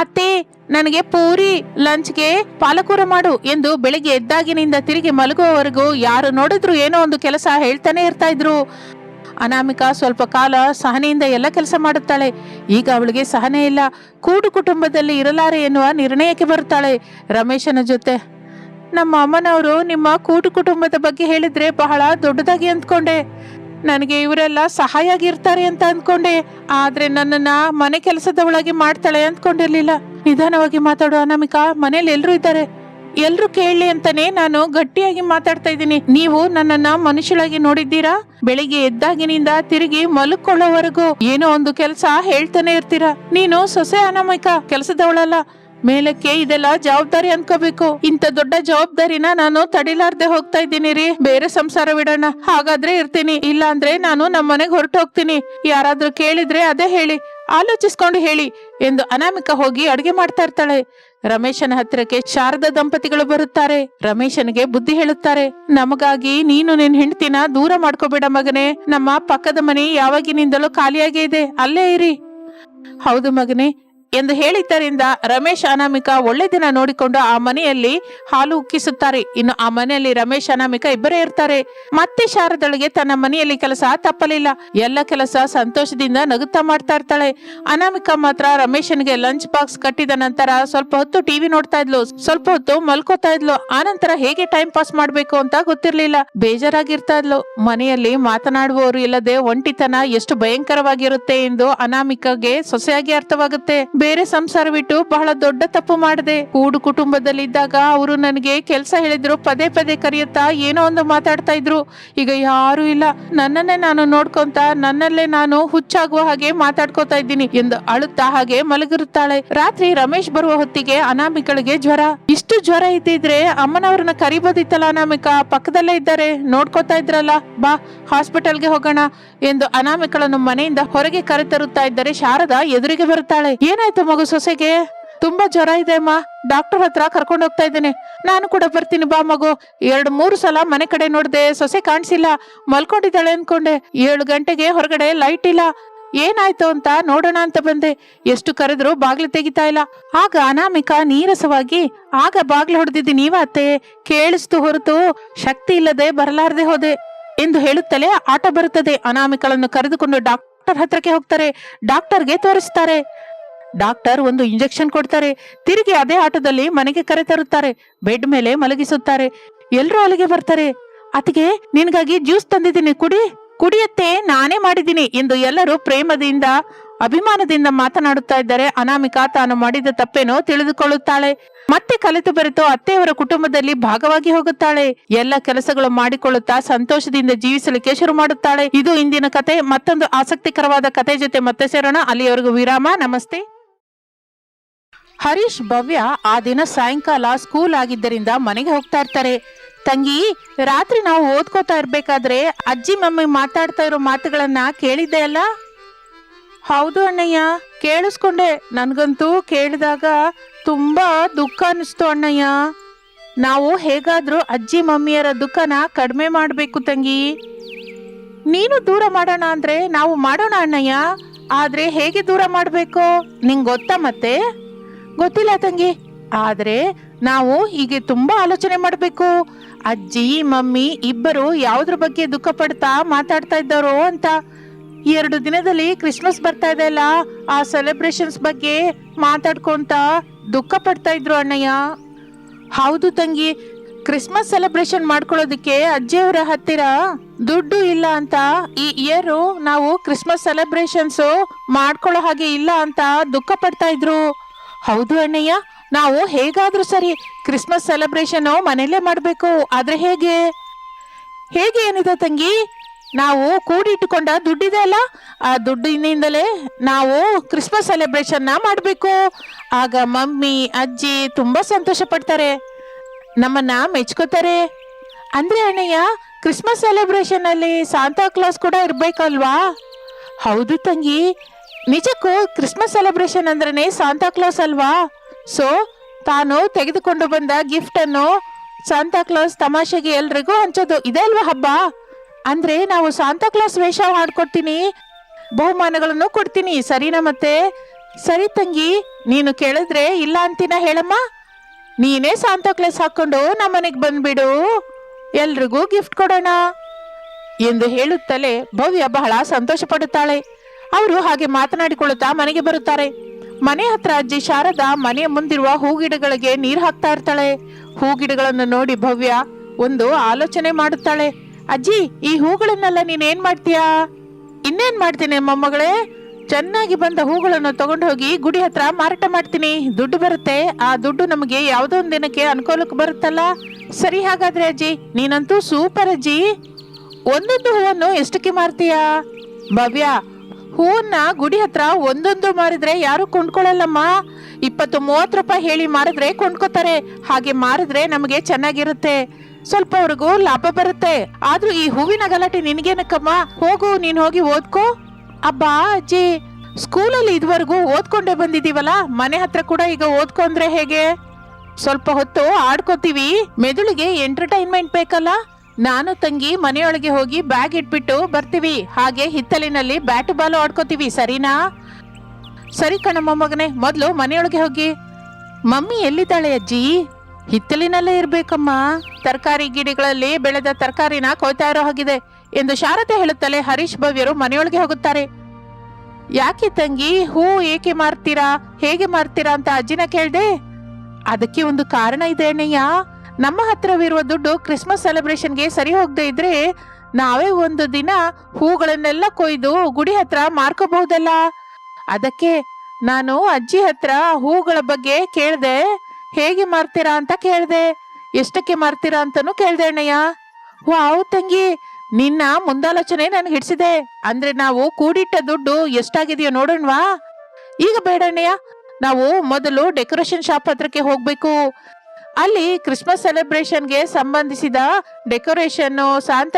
ಅತ್ತೆ, ನನಗೆ ಪೂರಿ, ಲಂಚ್ಗೆ ಪಾಲಕೂರ ಮಾಡು ಎಂದು ಬೆಳಿಗ್ಗೆ ಎದ್ದಾಗಿನಿಂದ ತಿರುಗಿ ಮಲಗುವವರೆಗೂ ಯಾರು ನೋಡಿದ್ರು ಏನೋ ಒಂದು ಕೆಲಸ ಹೇಳ್ತಾನೆ ಇರ್ತಾ ಇದ್ರು. ಅನಾಮಿಕಾ ಸ್ವಲ್ಪ ಕಾಲ ಸಹನೆಯಿಂದ ಎಲ್ಲ ಕೆಲಸ ಮಾಡುತ್ತಾಳೆ. ಈಗ ಅವಳಿಗೆ ಸಹನೆ ಇಲ್ಲ. ಕೂಡು ಕುಟುಂಬದಲ್ಲಿ ಇರಲಾರೆ ಎನ್ನುವ ನಿರ್ಣಯಕ್ಕೆ ಬರುತ್ತಾಳೆ ರಮೇಶನ ಜೊತೆ. ನಮ್ಮ ಅಮ್ಮನವರು ನಿಮ್ಮ ಕೂಟು ಕುಟುಂಬದ ಬಗ್ಗೆ ಹೇಳಿದ್ರೆ ಬಹಳ ದೊಡ್ಡದಾಗಿ ಅಂದ್ಕೊಂಡೆ. ನನಗೆ ಇವರೆಲ್ಲ ಸಹಾಯ ಆಗಿರ್ತಾರೆ ಅಂತ ಅಂದ್ಕೊಂಡೆ. ಆದರೆ ನನ್ನನ್ನ ಮನೆ ಕೆಲಸದವಳಾಗಿ ಮಾಡ್ತಾಳೆ ಅಂದ್ಕೊಂಡಿರಲಿಲ್ಲ. ನಿಧಾನವಾಗಿ ಮಾತಾಡು ಅನಾಮಿಕಾ. ಮನೇಲಿ ಎಲ್ಲರೂ ಇದ್ದಾರೆ. ಎಲ್ರು ಕೇಳಲಿ ಅಂತಾನೆ ನಾನು ಗಟ್ಟಿಯಾಗಿ ಮಾತಾಡ್ತಾ ಇದ್ದೀನಿ. ನೀವು ನನ್ನನ್ನ ಮನುಷ್ಯಳಾಗಿ ನೋಡಿದ್ದೀರಾ? ಬೆಳಿಗ್ಗೆ ಎದ್ದಾಗಿನಿಂದ ತಿರುಗಿ ಮಲಕೊಳ್ಳೋವರೆಗೂ ಏನೋ ಒಂದು ಕೆಲಸ ಹೇಳ್ತಾನೆ ಇರ್ತೀರಾ? ನೀನು ಸೊಸೆ ಅನಾಮಿಕ ಕೆಲಸದವಳಲ್ಲ. ಮೇಲಕ್ಕೆ ಇದೆಲ್ಲ ಜವಾಬ್ದಾರಿ ಅನ್ಕೋಬೇಕು. ಇಂತ ದೊಡ್ಡ ಜವಾಬ್ದಾರಿನ ನಾನು ತಡಿಲಾರ್ದೆ ಹೋಗ್ತಾ ಇದ್ದೀನಿ ರೀ. ಬೇರೆ ಸಂಸಾರ ಬಿಡೋಣ ಹಾಗಾದ್ರೆ ಇರ್ತೀನಿ. ಇಲ್ಲ ಅಂದ್ರೆ ನಾನು ನಮ್ಮ ಮನೆಗೆ ಹೊರಟು ಹೋಗ್ತೀನಿ ಯಾರಾದ್ರೂ ಕೇಳಿದ್ರೆ ಅದೇ ಹೇಳಿ. ಆಲೋಚಿಸ್ಕೊಂಡು ಹೇಳಿ ಎಂದು ಅನಾಮಿಕ ಹೋಗಿ ಅಡುಗೆ ಮಾಡ್ತಾ ಇರ್ತಾಳೆ. ರಮೇಶನ ಹತ್ತಿರಕ್ಕೆ ಶಾರದ ದಂಪತಿಗಳು ಬರುತ್ತಾರೆ. ರಮೇಶನಿಗೆ ಬುದ್ಧಿ ಹೇಳುತ್ತಾರೆ, ನಮಗಾಗಿ ನೀನು ನಿನ್ ಹೆಂಡತಿನ ದೂರ ಮಾಡ್ಕೋಬೇಡ ಮಗನೇ. ನಮ್ಮ ಪಕ್ಕದ ಮನೆ ಯಾವಾಗಿನಿಂದಲೂ ಖಾಲಿಯಾಗೇ ಇದೆ. ಅಲ್ಲೇ ಇರಿ. ಹೌದು ಮಗನೇ ಎಂದು ಹೇಳಿದ್ದರಿಂದ ರಮೇಶ್ ಅನಾಮಿಕ ಒಳ್ಳೆ ದಿನ ನೋಡಿಕೊಂಡು ಆ ಮನೆಯಲ್ಲಿ ಹಾಲು ಉಕ್ಕಿಸುತ್ತಾರೆ. ಇನ್ನು ಆ ಮನೆಯಲ್ಲಿ ರಮೇಶ್ ಅನಾಮಿಕ ಇಬ್ಬರೇ ಇರ್ತಾರೆ. ಮತ್ತೆ ಶಾರದಳಿಗೆ ತನ್ನ ಮನೆಯಲ್ಲಿ ಕೆಲಸ ತಪ್ಪಲಿಲ್ಲ. ಎಲ್ಲ ಕೆಲಸ ಸಂತೋಷದಿಂದ ನಗುತ್ತಾ ಮಾಡ್ತಾ ಇರ್ತಾಳೆ. ಅನಾಮಿಕ ಮಾತ್ರ ರಮೇಶನ್ಗೆ ಲಂಚ್ ಬಾಕ್ಸ್ ಕಟ್ಟಿದ ನಂತರ ಸ್ವಲ್ಪ ಹೊತ್ತು ಟಿವಿ ನೋಡ್ತಾ ಇದ್ಲು. ಸ್ವಲ್ಪ ಹೊತ್ತು ಮಲ್ಕೋತಾ ಇದ್ಲು. ಆನಂತರ ಹೇಗೆ ಟೈಮ್ ಪಾಸ್ ಮಾಡ್ಬೇಕು ಅಂತ ಗೊತ್ತಿರ್ಲಿಲ್ಲ. ಬೇಜಾರಾಗಿರ್ತಾ ಇದ್ಲು. ಮನೆಯಲ್ಲಿ ಮಾತನಾಡುವವರು ಇಲ್ಲದೆ ಒಂಟಿತನ ಎಷ್ಟು ಭಯಂಕರವಾಗಿರುತ್ತೆ ಎಂದು ಅನಾಮಿಕಗೆ ಸೊಸೆಯಾಗಿ ಅರ್ಥವಾಗುತ್ತೆ. ಬೇರೆ ಸಂಸಾರ ಬಿಟ್ಟು ಬಹಳ ದೊಡ್ಡ ತಪ್ಪು ಮಾಡಿದೆ. ಕೂಡು ಕುಟುಂಬದಲ್ಲಿದ್ದಾಗ ಅವರು ನನಗೆ ಕೆಲಸ ಹೇಳಿದ್ರು, ಪದೇ ಪದೇ ಕರೆಯುತ್ತಾ ಏನೋ ಒಂದು ಮಾತಾಡ್ತಾ ಇದ್ರು. ಈಗ ಯಾರು ಇಲ್ಲ. ನನ್ನನ್ನೇ ನಾನು ನೋಡ್ಕೊಂತ ನನ್ನಲ್ಲೇ ನಾನು ಹುಚ್ಚಾಗುವ ಹಾಗೆ ಮಾತಾಡ್ಕೊತಾ ಇದ್ದೀನಿ ಎಂದು ಅಳುತ್ತಾ ಹಾಗೆ ಮಲಗಿರುತ್ತಾಳೆ. ರಾತ್ರಿ ರಮೇಶ್ ಬರುವ ಹೊತ್ತಿಗೆ ಅನಾಮಿಗಳಿಗೆ ಜ್ವರ. ಇಷ್ಟು ಜ್ವರ ಇದ್ದಿದ್ರೆ ಅಮ್ಮನವ್ರನ್ನ ಕರಿಬೋದಿತ್ತಲ್ಲ ಅನಾಮಿಕ? ಪಕ್ಕದಲ್ಲೇ ಇದ್ದಾರೆ. ನೋಡ್ಕೋತಾ ಇದ್ರಲ್ಲ. ಬಾ, ಹಾಸ್ಪಿಟಲ್ಗೆ ಹೋಗೋಣ ಎಂದು ಅನಾಮಿಕಳನ್ನು ಮನೆಯಿಂದ ಹೊರಗೆ ಕರೆತರುತ್ತಾ ಇದ್ದರೆ ಶಾರದಾ ಎದುರಿಗೆ ಬರುತ್ತಾಳೆ. ಏನಾಯ್ತು ಮಗು ಸೊಸೆಗೆ? ತುಂಬಾ ಜ್ವರ ಇದೆ ಅಮ್ಮ. ಡಾಕ್ಟರ್ ಹತ್ರ ಕರ್ಕೊಂಡು ಹೋಗ್ತಾ ಇದ್ದೇನೆ. ನಾನು ಕೂಡ ಬರ್ತೀನಿ ಬಾ ಮಗು. ಎರಡು, ಮೂರು ಸಲ ಮನೆ ಕಡೆ ನೋಡಿದೆ ಸೊಸೆ ಕಾಣಿಸಿಲ್ಲ. ಮಲ್ಕೊಂಡಿದ್ದಾಳೆ ಅನ್ಕೊಂಡೆ. ಏಳು ಗಂಟೆಗೆ ಹೊರಗಡೆ ಲೈಟ್ ಇಲ್ಲ. ಏನಾಯ್ತು ಅಂತ ನೋಡೋಣ ಅಂತ ಬಂದೆ. ಎಷ್ಟು ಕರೆದ್ರು ಬಾಗ್ಲು ತೆಗಿತಾ ಇಲ್ಲ. ಆಗ ಅನಾಮಿಕ ನೀರಸವಾಗಿ, ಆಗ ಬಾಗ್ಲು ಹೊಡೆದಿದ್ದು ಅತ್ತೆ? ಕೇಳಿಸ್ತು ಹೊರತು, ಶಕ್ತಿ ಇಲ್ಲದೆ ಬರಲಾರದೆ ಹೋದೆ ಎಂದು ಹೇಳುತ್ತಲೇ ಆಟ ಬರುತ್ತದೆ. ಅನಾಮಿಕಳನ್ನು ಕರೆದುಕೊಂಡು ಡಾಕ್ಟರ್ ಹತ್ರಕ್ಕೆ ಹೋಗ್ತಾರೆ. ಡಾಕ್ಟರ್ಗೆ ತೋರಿಸ್ತಾರೆ. ಡಾಕ್ಟರ್ ಒಂದು ಇಂಜೆಕ್ಷನ್ ಕೊಡ್ತಾರೆ. ತಿರುಗಿ ಅದೇ ಆಟದಲ್ಲಿ ಮನೆಗೆ ಕರೆ ತರುತ್ತಾರೆ. ಬೆಡ್ ಮೇಲೆ ಮಲಗಿಸುತ್ತಾರೆ. ಎಲ್ರೂ ಅಲ್ಲಿಗೆ ಬರ್ತಾರೆ. ಅತಿಗೆ ನಿನಗಾಗಿ ಜ್ಯೂಸ್ ತಂದಿದ್ದೀನಿ, ಕುಡಿ. ಕುಡಿಯತ್ತೆ, ನಾನೇ ಮಾಡಿದ್ದೀನಿ ಎಂದು ಎಲ್ಲರೂ ಪ್ರೇಮದಿಂದ, ಅಭಿಮಾನದಿಂದ ಮಾತನಾಡುತ್ತಾ ಇದ್ದರೆ. ಅನಾಮಿಕಾ ತಾನು ಮಾಡಿದ ತಪ್ಪೇನೋ ತಿಳಿದುಕೊಳ್ಳುತ್ತಾಳೆ. ಮತ್ತೆ ಕಲಿತು ಬರೆತು ಅತ್ತೆಯವರ ಕುಟುಂಬದಲ್ಲಿ ಭಾಗವಾಗಿ ಹೋಗುತ್ತಾಳೆ. ಎಲ್ಲ ಕೆಲಸಗಳು ಮಾಡಿಕೊಳ್ಳುತ್ತಾ ಸಂತೋಷದಿಂದ ಜೀವಿಸಲಿಕ್ಕೆ ಶುರು ಮಾಡುತ್ತಾಳೆ. ಇದು ಇಂದಿನ ಕತೆ. ಮತ್ತೊಂದು ಆಸಕ್ತಿಕರವಾದ ಕತೆ ಜೊತೆ ಮತ್ತೆ ಸೇರೋಣ. ಅಲ್ಲಿಯವರೆಗೂ ವಿರಾಮ. ನಮಸ್ತೆ. ಹರೀಶ್ ಭವ್ಯ ಆ ದಿನ ಸಾಯಂಕಾಲ ಸ್ಕೂಲ್ ಆಗಿದ್ದರಿಂದ ಮನೆಗೆ ಹೋಗ್ತಾ ಇರ್ತಾರೆ. ತಂಗಿ, ರಾತ್ರಿ ನಾವು ಓದ್ಕೋತಾ ಇರ್ಬೇಕಾದ್ರೆ ಅಜ್ಜಿ ಮಮ್ಮಿ ಮಾತಾಡ್ತಾ ಇರೋ ಮಾತುಗಳನ್ನ ಕೇಳಿದ್ದೆ ಅಲ್ಲ? ಹೌದು ಅಣ್ಣಯ್ಯ, ಕೇಳಿಸ್ಕೊಂಡೆ. ನನಗಂತೂ ಕೇಳಿದಾಗ ತುಂಬಾ ದುಃಖ ಅನಿಸ್ತು ಅಣ್ಣಯ್ಯ. ನಾವು ಹೇಗಾದ್ರೂ ಅಜ್ಜಿ ಮಮ್ಮಿಯರ ದುಃಖನ ಕಡಿಮೆ ಮಾಡಬೇಕು ತಂಗಿ. ನೀನು ದೂರ ಮಾಡೋಣ ಅಂದ್ರೆ ನಾವು ಮಾಡೋಣ ಅಣ್ಣಯ್ಯ. ಆದ್ರೆ ಹೇಗೆ ದೂರ ಮಾಡಬೇಕು? ನಿಂಗೆ ಗೊತ್ತಾ ಮತ್ತೆ? ಗೊತ್ತಿಲ್ಲ ತಂಗಿ. ಆದ್ರೆ ನಾವು ಹೀಗೆ ತುಂಬಾ ಆಲೋಚನೆ ಮಾಡಬೇಕು. ಅಜ್ಜಿ, ಮಮ್ಮಿ ಇಬ್ಬರು ಯಾವ್ದ್ರ ಬಗ್ಗೆ ದುಃಖ ಪಡ್ತಾ ಮಾತಾಡ್ತಾ ಇದ್ದಾರೋ ಅಂತ. ಎರಡು ದಿನದಲ್ಲಿ ಕ್ರಿಸ್ಮಸ್ ಬರ್ತಾ ಇದೆ ಅಲ್ಲ, ಆ ಸೆಲೆಬ್ರೇಷನ್ಸ್ ಬಗ್ಗೆ ಮಾತಾಡ್ಕೊಂತ ದುಃಖ ಪಡ್ತಾ ಇದ್ರು ಅಣ್ಣಯ್ಯ. ಹೌದು ತಂಗಿ ಕ್ರಿಸ್ಮಸ್ ಸೆಲೆಬ್ರೇಷನ್ ಮಾಡ್ಕೊಳ್ಳೋದಕ್ಕೆ ಅಜ್ಜಿಯವರ ಹತ್ತಿರ ದುಡ್ಡು ಇಲ್ಲ ಅಂತ ಈ ಇಯರು ನಾವು ಕ್ರಿಸ್ಮಸ್ ಸೆಲೆಬ್ರೇಷನ್ಸ್ ಮಾಡ್ಕೊಳ್ಳೋ ಹಾಗೆ ಇಲ್ಲ ಅಂತ ದುಃಖ ಪಡ್ತಾ ಇದ್ರು. ಹೌದು ಅಣ್ಣಯ್ಯ ನಾವು ಹೇಗಾದ್ರೂ ಸರಿ ಕ್ರಿಸ್ಮಸ್ ಸೆಲೆಬ್ರೇಷನ್ ಮನೆಯಲ್ಲೇ ಮಾಡಬೇಕು. ಆದ್ರೆ ಹೇಗೆ? ಹೇಗೆ ಏನಿದೆ ತಂಗಿ? ನಾವು ಕೂಡಿಟ್ಟುಕೊಂಡ ದುಡ್ಡಿದೆ ಅಲ್ಲ, ಆ ದುಡ್ಡಿನಿಂದಲೇ ನಾವು ಕ್ರಿಸ್ಮಸ್ ಸೆಲೆಬ್ರೇಷನ್ನ ಮಾಡಬೇಕು. ಆಗ ಮಮ್ಮಿ, ಅಜ್ಜಿ ತುಂಬಾ ಸಂತೋಷ ಪಡ್ತಾರೆ. ನಮ್ಮನ್ನ ಮೆಚ್ಕೋತಾರೆ. ಅಂದ್ರೆ ಅಣ್ಣಯ್ಯ ಕ್ರಿಸ್ಮಸ್ ಸೆಲೆಬ್ರೇಷನ್ ಅಲ್ಲಿ ಸಾಂತಾ ಕ್ಲಾಸ್ ಕೂಡ ಇರಬೇಕಲ್ವಾ? ಹೌದು ತಂಗಿ. ನಿಜಕ್ಕೂ ಕ್ರಿಸ್ಮಸ್ ಸೆಲೆಬ್ರೇಷನ್ ಅಂದ್ರೇನೆ ಸಾಂತಾ ಕ್ಲಾಸ್ ಅಲ್ವಾ? ಸೊ ತಾನು ತೆಗೆದುಕೊಂಡು ಬಂದ ಗಿಫ್ಟ್ ಅನ್ನು ಸಾಂತಾ ಕ್ಲಾಸ್ ತಮಾಷೆಗೆ ಎಲ್ರಿಗೂ ಹಂಚೋದು. ಇದೇ ಅಲ್ವಾ ಹಬ್ಬ? ಅಂದ್ರೆ ನಾವು ಸಾಂತಾ ಕ್ಲಾಸ್ ವೇಷ ಮಾಡ್ಕೊಡ್ತೀನಿ, ಬಹುಮಾನಗಳನ್ನು ಕೊಡ್ತೀನಿ. ಸರಿನಾ ಮತ್ತೆ? ಸರಿ ತಂಗಿ, ನೀನು ಕೇಳಿದ್ರೆ ಇಲ್ಲ ಅಂತೀನ ಹೇಳಮ್ಮ? ನೀನೇ ಸಾಂತಾ ಕ್ಲಾಸ್ ಹಾಕೊಂಡು ನಮ್ಮನೆಗೆ ಬಂದ್ಬಿಡು. ಎಲ್ರಿಗೂ ಗಿಫ್ಟ್ ಕೊಡೋಣ ಎಂದು ಹೇಳುತ್ತಲೇ ಭವ್ಯ ಬಹಳ ಸಂತೋಷ ಪಡುತ್ತಾಳೆ ಅವರು ಹಾಗೆ ಮಾತನಾಡಿಕೊಳ್ಳುತ್ತಾ ಮನೆಗೆ ಬರುತ್ತಾರೆ. ಮನೆ ಹತ್ರ ಅಜ್ಜಿ ಶಾರದಾ ಮನೆಯ ಮುಂದಿರುವ ಹೂಗಿಡಗಳಿಗೆ ನೀರು ಹಾಕ್ತಾ ಇರ್ತಾಳೆ. ಹೂಗಿಡಗಳನ್ನು ನೋಡಿ ಭವ್ಯ ಒಂದು ಆಲೋಚನೆ ಮಾಡುತ್ತಾಳೆ. ಅಜ್ಜಿ, ಈ ಹೂಗಳನ್ನೆಲ್ಲ ನೀನ್ ಏನ್ ಮಾಡ್ತೀಯಾ? ಇನ್ನೇನ್ ಮಾಡ್ತೀನಿ ಮೊಮ್ಮಗಳೇ? ಚೆನ್ನಾಗಿ ಬಂದ ಹೂಗಳನ್ನು ತಗೊಂಡು ಹೋಗಿ ಗುಡಿ ಹತ್ರ ಮಾರಾಟ ಮಾಡ್ತೀನಿ. ದುಡ್ಡು ಬರುತ್ತೆ. ಆ ದುಡ್ಡು ನಮಗೆ ಯಾವುದೋ ಒಂದು ದಿನಕ್ಕೆ ಅನುಕೂಲಕ್ಕೆ ಬರುತ್ತಲ್ಲ? ಸರಿ ಹಾಗಾದ್ರೆ ಅಜ್ಜಿ, ನೀನಂತೂ ಸೂಪರ್ ಅಜ್ಜಿ. ಒಂದೊಂದು ಹೂವನ್ನು ಎಷ್ಟಕ್ಕೆ ಮಾರ್ತೀಯಾ? ಭವ್ಯ ಹೂವನ್ನ ಗುಡಿ ಹತ್ರ ಒಂದೊಂದು ಮಾರಿದ್ರೆ ಯಾರು ಕೊಂಡ್ಕೊಳ್ಳಲ್ಲಮ್ಮ ಇಪ್ಪತ್ತು ಮೂವತ್ತು ರೂಪಾಯಿ ಹೇಳಿ ಮಾರಿದ್ರೆ ಕೊಂಡ್ಕೋತಾರೆ. ಹಾಗೆ ಮಾರಿದ್ರೆ ನಮಗೆ ಚೆನ್ನಾಗಿರುತ್ತೆ. ಸ್ವಲ್ಪ ಅವ್ರಿಗೂ ಲಾಭ ಬರುತ್ತೆ. ಆದ್ರೂ ಈ ಹೂವಿನ ಗಲಾಟೆ ನಿನಗೇನಕ್ಕಮ್ಮ? ಹೋಗು, ನೀನ್ ಹೋಗಿ ಓದ್ಕೋ. ಅಬ್ಬಾ ಅಜ್ಜಿ, ಸ್ಕೂಲಲ್ಲಿ ಇದುವರೆಗೂ ಓದ್ಕೊಂಡೇ ಬಂದಿದೀವಲ್ಲ ಮನೆ ಹತ್ರ ಕೂಡ ಈಗ ಓದ್ಕೊಂಡ್ರೆ ಹೇಗೆ? ಸ್ವಲ್ಪ ಹೊತ್ತು ಆಡ್ಕೋತೀವಿ. ಮೆದುಳಿಗೆ ಎಂಟರ್ಟೈನ್ಮೆಂಟ್ ಬೇಕಲ್ಲ? ನಾನು ತಂಗಿ ಮನೆಯೊಳಗೆ ಹೋಗಿ ಬ್ಯಾಗ್ ಇಟ್ಬಿಟ್ಟು ಬರ್ತೀವಿ. ಹಾಗೆ ಹಿತ್ತಲಿನಲ್ಲಿ ಬ್ಯಾಟ್ ಬಾಲು ಆಡ್ಕೋತೀವಿ, ಸರಿನಾ? ಸರಿ ಕಣ ಮೊಮ್ಮಗನೆ ಮೊದಲು ಮನೆಯೊಳಗೆ ಹೋಗಿ. ಮಮ್ಮಿ ಎಲ್ಲಿದ್ದಾಳೆ ಅಜ್ಜಿ? ಹಿತ್ತಲಿನಲ್ಲೇ ಇರ್ಬೇಕಮ್ಮ. ತರಕಾರಿ ಗಿಡಗಳಲ್ಲಿ ಬೆಳೆದ ತರಕಾರಿನ ಕೊಯ್ತಾ ಇರೋ ಹಾಗಿದೆ ಎಂದು ಶಾರದೆ ಹೇಳುತ್ತಲೇ ಹರೀಶ್ ಭವ್ಯರು ಮನೆಯೊಳಗೆ ಹೋಗುತ್ತಾರೆ. ಯಾಕೆ ತಂಗಿ, ಹೂ ಏಕೆ ಮಾರ್ತೀರಾ? ಹೇಗೆ ಮಾರ್ತೀರಾ ಅಂತ ಅಜ್ಜಿನ ಕೇಳ್ದೆ. ಅದಕ್ಕೆ ಒಂದು ಕಾರಣ ಇದೆ ಅಣ್ಣಯ್ಯ. ನಮ್ಮ ಹತ್ರವಿರುವ ದುಡ್ಡು ಕ್ರಿಸ್ಮಸ್ ಸೆಲೆಬ್ರೇಷನ್ಗೆ ಸರಿ ಹೋಗದೆ ಇದ್ರೆ ನಾವೇ ಒಂದು ದಿನ ಹೂಗಳನ್ನೆಲ್ಲ ಕೊಯ್ದು ಗುಡಿ ಹತ್ರ ಮಾರ್ಕೋಬಹುದಲ್ಲ? ಅದಕ್ಕೆ ನಾನು ಅಜ್ಜಿ ಹತ್ರ ಹೂಗಳ ಬಗ್ಗೆ ಕೇಳ್ದೆ. ಹೇಗೆ ಮಾರ್ತೀರಾ ಅಂತ ಕೇಳ್ದೆ. ಎಷ್ಟಕ್ಕೆ ಮಾರ್ತೀರಾ ಅಂತಾನು ಕೇಳ್ದೆ ಅಣ್ಣಯ್ಯ. ವಾವ್ ತಂಗಿ, ನಿನ್ನ ಮುಂದಾಲೋಚನೆ ನಾನು ಹಿಡಿಸಿದೆ. ಅಂದ್ರೆ ನಾವು ಕೂಡಿಟ್ಟ ದುಡ್ಡು ಎಷ್ಟಾಗಿದೆಯೋ ನೋಡೋಣವಾ? ಈಗ ಬೇಡ ಅಣ್ಣಯ್ಯ, ನಾವು ಮೊದಲು ಡೆಕೋರೇಷನ್ ಶಾಪ್ ಹತ್ರಕ್ಕೆ ಹೋಗ್ಬೇಕು. ಅಲ್ಲಿ ಕ್ರಿಸ್ಮಸ್ ಸೆಲೆಬ್ರೇಷನ್ಗೆ ಸಂಬಂಧಿಸಿದ ಡೆಕೋರೇಷನ್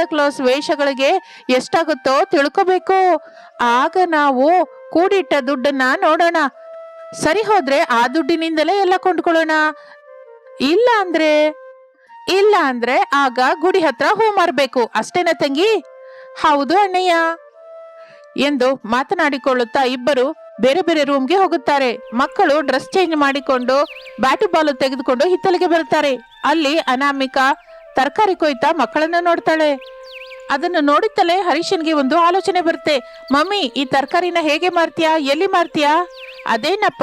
ಕ್ಲಾಸ್ ವೇಷಗಳಿಗೆ ಎಷ್ಟಾಗುತ್ತೋ ತಿಳ್ಕೋಬೇಕು. ಆಗ ನಾವು ಕೂಡಿಟ್ಟ ದುಡ್ಡನ್ನ ನೋಡೋಣ. ಸರಿ ಹೋದ್ರೆ ಆ ದುಡ್ಡಿನಿಂದಲೇ ಎಲ್ಲ ಕೊಂಡ್ಕೊಳ್ಳೋಣ. ಇಲ್ಲ ಅಂದ್ರೆ ಇಲ್ಲ ಅಂದ್ರೆ ಆಗ ಗುಡಿ ಹತ್ರ ಹೂ ಮಾರ್ಬೇಕು. ಅಷ್ಟೇನ ತಂಗಿ? ಹೌದು ಅಣ್ಣಯ್ಯ. ಎಂದು ಮಾತನಾಡಿಕೊಳ್ಳುತ್ತಾ ಇಬ್ಬರು ಬೇರೆ ಬೇರೆ ರೂಮ್ಗೆ ಹೋಗುತ್ತಾರೆ. ಮಕ್ಕಳು ಡ್ರೆಸ್ ಚೇಂಜ್ ಮಾಡಿಕೊಂಡು ಬ್ಯಾಟು ಬಾಲು ತೆಗೆದುಕೊಂಡು ಹಿತ್ತಲಿಗೆ ಬರುತ್ತಾರೆ. ಅಲ್ಲಿ ಅನಾಮಿಕಾ ತರಕಾರಿ ಕೊಯ್ತಾ ಮಕ್ಕಳನ್ನ ನೋಡ್ತಾಳೆ. ಅದನ್ನು ನೋಡುತ್ತಲೇ ಹರೀಶನ್ಗೆ ಒಂದು ಆಲೋಚನೆ ಬರುತ್ತೆ. ಮಮ್ಮಿ, ಈ ತರಕಾರಿನ ಹೇಗೆ ಮಾರ್ತೀಯಾ? ಎಲ್ಲಿ ಮಾರ್ತೀಯಾ? ಅದೇನಪ್ಪ,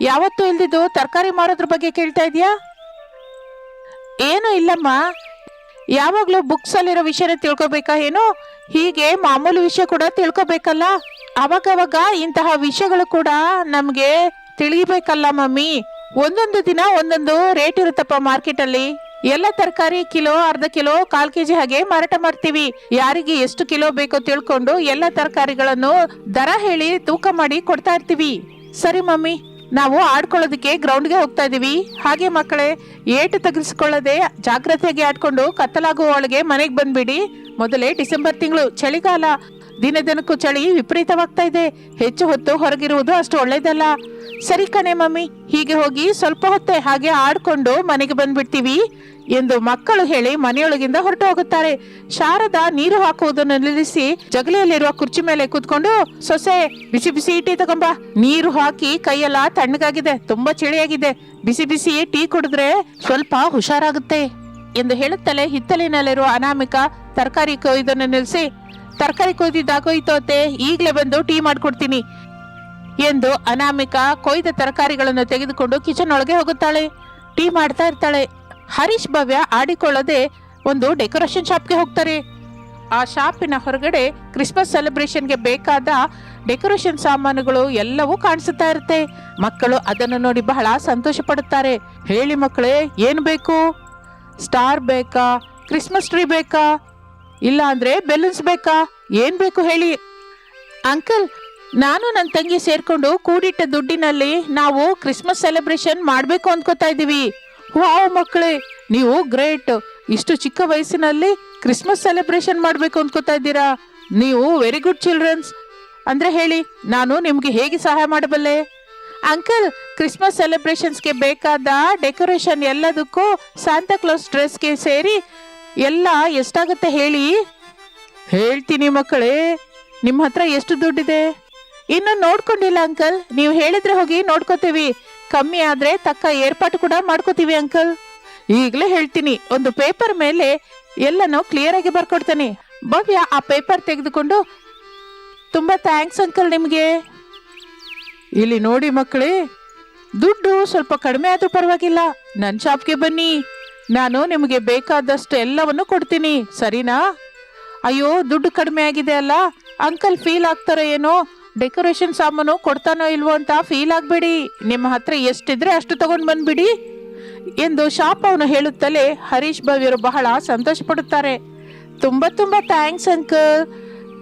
ಯಾವತ್ತೂ ಇಲ್ದಿದ್ದು ತರಕಾರಿ ಮಾರೋದ್ರ ಬಗ್ಗೆ ಕೇಳ್ತಾ ಇದೀಯಾ? ಏನು ಇಲ್ಲಮ್ಮ. ಯಾವಾಗಲೂ ಬುಕ್ಸಲ್ಲಿರೋ ವಿಷಯನ ತಿಳ್ಕೊಬೇಕಾ ಏನು? ಹೀಗೆ ಮಾಮೂಲು ವಿಷಯ ಕೂಡ ತಿಳ್ಕೊಬೇಕಲ್ಲ? ಅವಾಗವಾಗ ಇಂತಹ ವಿಷಯಗಳು ಕೂಡ ನಮಗೆ ತಿಳಿಬೇಕಲ್ಲ ಮಮ್ಮಿ. ಒಂದೊಂದು ದಿನ ಒಂದೊಂದು ರೇಟ್ ಇರುತ್ತಪ್ಪ ಮಾರ್ಕೆಟ್ ಅಲ್ಲಿ. ಎಲ್ಲ ತರಕಾರಿ ಕಿಲೋ, ಅರ್ಧ ಕಿಲೋ, ಕಾಲ್ ಕೆಜಿ ಹಾಗೆ ಮಾರಾಟ ಮಾಡ್ತೀವಿ. ಯಾರಿಗೆ ಎಷ್ಟು ಕಿಲೋ ಬೇಕೋ ತಿಳ್ಕೊಂಡು ಎಲ್ಲ ತರಕಾರಿಗಳನ್ನು ದರ ಹೇಳಿ ತೂಕ ಮಾಡಿ ಕೊಡ್ತಾ ಇರ್ತೀವಿ. ಸರಿ ಮಮ್ಮಿ, ನಾವು ಆಡ್ಕೊಳ್ಳೋದಕ್ಕೆ ಗ್ರೌಂಡ್ಗೆ ಹೋಗ್ತಾ ಇದೀವಿ. ಹಾಗೆ ಮಕ್ಕಳೇ, ಏಟು ತೆಗೆಸ್ಕೊಳ್ಳದೆ ಜಾಗ್ರತೆಯಾಗಿ ಆಡ್ಕೊಂಡು ಕತ್ತಲಾಗುವ ಒಳಗೆ ಮನೆಗೆ ಬಂದ್ಬಿಡಿ. ಮೊದಲೇ ಡಿಸೆಂಬರ್ ತಿಂಗಳು ಚಳಿಗಾಲ. ದಿನ ದಿನಕ್ಕೂ ಚಳಿ ವಿಪರೀತವಾಗ್ತಾ ಇದೆ. ಹೆಚ್ಚು ಹೊತ್ತು ಹೊರಗಿರುವುದು ಅಷ್ಟು ಒಳ್ಳೇದಲ್ಲ. ಸರಿ ಕಣೆ ಮಮ್ಮಿ, ಹೀಗೆ ಹೋಗಿ ಸ್ವಲ್ಪ ಹೊತ್ತೆ ಹಾಗೆ ಆಡ್ಕೊಂಡು ಮನೆಗೆ ಬಂದ್ಬಿಡ್ತೀವಿ ಎಂದು ಮಕ್ಕಳು ಹೇಳಿ ಮನೆಯೊಳಗಿಂದ ಹೊರಟು ಹೋಗುತ್ತಾರೆ ಶಾರದಾ ನೀರು ಹಾಕುವುದನ್ನು ನಿಲ್ಲಿಸಿ ಜಗಲಿಯಲ್ಲಿರುವ ಕುರ್ಚಿ ಮೇಲೆ ಕೂತ್ಕೊಂಡು, ಸೊಸೆ, ಬಿಸಿ ಬಿಸಿ ಟೀ ತಗೊಂಬ. ನೀರು ಹಾಕಿ ಕೈಯೆಲ್ಲ ತಣ್ಣಗಾಗಿದೆ, ತುಂಬಾ ಚಳಿಯಾಗಿದೆ. ಬಿಸಿ ಬಿಸಿ ಟೀ ಕುಡಿದ್ರೆ ಸ್ವಲ್ಪ ಹುಷಾರಾಗುತ್ತೆ ಎಂದು ಹೇಳುತ್ತಲೇ ಹಿತ್ತಲಿನಲ್ಲಿರುವ ಅನಾಮಿಕ ತರಕಾರಿ ಕೊಯ್ದನ್ನು ನಿಲ್ಲಿಸಿ ತರಕಾರಿ ಕೊಯ್ದಿದ್ದಾಗೋಯ್ತು ಅತ್ತೆ ಈಗಲೇ ಬಂದು ಟೀ ಮಾಡಿಕೊಡ್ತೀನಿ ಎಂದು ಅನಾಮಿಕ ಕೊಯ್ದ ತರಕಾರಿಗಳನ್ನು ತೆಗೆದುಕೊಂಡು ಕಿಚನ್ ಒಳಗೆ ಹೋಗುತ್ತಾಳೆ. ಟೀ ಮಾಡ್ತಾ ಇರ್ತಾಳೆ. ಹರೀಶ್ ಭವ್ಯ ಆಡಿಕೊಳ್ಳದೆ ಒಂದು ಡೆಕೋರೇಷನ್ ಶಾಪ್ಗೆ ಹೋಗ್ತಾರೆ. ಆ ಶಾಪಿನ ಹೊರಗಡೆ ಕ್ರಿಸ್ಮಸ್ ಸೆಲೆಬ್ರೇಷನ್ಗೆ ಬೇಕಾದ ಡೆಕೋರೇಷನ್ ಸಾಮಾನುಗಳು ಎಲ್ಲವೂ ಕಾಣಿಸುತ್ತಾ ಇರುತ್ತೆ. ಮಕ್ಕಳು ಅದನ್ನು ನೋಡಿ ಬಹಳ ಸಂತೋಷ ಪಡುತ್ತಾರೆ. ಹೇಳಿ ಮಕ್ಕಳೇ, ಏನು ಬೇಕು? ಸ್ಟಾರ್ ಬೇಕಾ? ಕ್ರಿಸ್ಮಸ್ ಟ್ರೀ ಬೇಕಾ? ಇಲ್ಲ ಅಂದ್ರೆ ಬೆಲೂನ್ಸ್ ಬೇಕಾ? ಏನ್ ಬೇಕು ಹೇಳಿ? ಅಂಕಲ್, ನಾನು ನನ್ನ ತಂಗಿ ಸೇರ್ಕೊಂಡು ಕೂಡಿಟ್ಟ ದುಡ್ಡಿನಲ್ಲಿ ನಾವು ಕ್ರಿಸ್ಮಸ್ ಸೆಲೆಬ್ರೇಷನ್ ಮಾಡ್ಬೇಕು ಅನ್ಕೋತಾ ಇದೀವಿ ವಾವ್ ಮಕ್ಕಳೇ, ನೀವು ಗ್ರೇಟ್. ಇಷ್ಟು ಚಿಕ್ಕ ವಯಸ್ಸಿನಲ್ಲಿ ಕ್ರಿಸ್ಮಸ್ ಸೆಲೆಬ್ರೇಷನ್ ಮಾಡ್ಬೇಕು ಅನ್ಕೋತಾ ಇದ್ದೀರಾ? ನೀವು ವೆರಿ ಗುಡ್ ಚಿಲ್ಡ್ರನ್ಸ್ ಅಂದ್ರೆ ಹೇಳಿ, ನಾನು ನಿಮ್ಗೆ ಹೇಗೆ ಸಹಾಯ ಮಾಡಬಲ್ಲೆ? ಅಂಕಲ್ ಕ್ರಿಸ್ಮಸ್ ಸೆಲೆಬ್ರೇಷನ್ಸ್ಗೆ ಬೇಕಾದ ಡೆಕೋರೇಷನ್ ಎಲ್ಲದಕ್ಕೂ ಕ್ಲಾಸ್ ಡ್ರೆಸ್ಗೆ ಸೇರಿ ಎಲ್ಲ ಎಷ್ಟಾಗುತ್ತೆ ಹೇಳಿ? ಹೇಳ್ತೀನಿ ಮಕ್ಕಳೇ, ನಿಮ್ಮ ಹತ್ರ ಎಷ್ಟು ದುಡ್ಡಿದೆ? ಇನ್ನು ನೋಡ್ಕೊಂಡಿಲ್ಲ ಅಂಕಲ್. ನೀವು ಹೇಳಿದ್ರೆ ಹೋಗಿ ನೋಡ್ಕೋತೀವಿ. ಕಮ್ಮಿ ಆದ್ರೆ ತಕ್ಕ ಏರ್ಪಾಟು ಕೂಡ ಮಾಡ್ಕೋತೀವಿ ಅಂಕಲ್. ಈಗಲೇ ಹೇಳ್ತೀನಿ, ಒಂದು ಪೇಪರ್ ಮೇಲೆ ಎಲ್ಲನೂ ಕ್ಲಿಯರ್ ಆಗಿ ಬರ್ಕೊಡ್ತಾನೆ. ಭವ್ಯ, ಆ ಪೇಪರ್ ತೆಗೆದುಕೊಂಡು ತುಂಬಾ ಥ್ಯಾಂಕ್ಸ್ ಅಂಕಲ್ ನಿಮಗೆ. ಇಲ್ಲಿ ನೋಡಿ ಮಕ್ಕಳೇ, ದುಡ್ಡು ಸ್ವಲ್ಪ ಕಡಿಮೆ ಆದ್ರೂ ಪರವಾಗಿಲ್ಲ. ನನ್ನ ಶಾಪ್ಗೆ ಬನ್ನಿ. ನಾನು ನಿಮಗೆ ಬೇಕಾದಷ್ಟು ಎಲ್ಲವನ್ನು ಕೊಡ್ತೀನಿ, ಸರಿನಾ? ಅಯ್ಯೋ, ದುಡ್ಡು ಕಡಿಮೆ ಆಗಿದೆ ಅಲ್ಲ, ಅಂಕಲ್ ಫೀಲ್ ಆಗ್ತಾರೋ ಏನೋ? ಡೆಕೋರೇಷನ್ ಸಾಮಾನು ಕೊಡ್ತಾನೋ ಇಲ್ವೋ ಅಂತ ಫೀಲ್ ಆಗಬೇಡಿ. ನಿಮ್ಮ ಹತ್ರ ಎಷ್ಟಿದ್ರೆ ಅಷ್ಟು ತಗೊಂಡು ಬಂದ್ಬಿಡಿ ಎಂದು ಶಾಪ್ ಹೇಳುತ್ತಲೇ ಹರೀಶ್ ಭವ್ಯರು ಬಹಳ ಸಂತೋಷ ಪಡುತ್ತಾರೆ ತುಂಬ ತುಂಬ ಥ್ಯಾಂಕ್ಸ್ ಅಂಕಲ್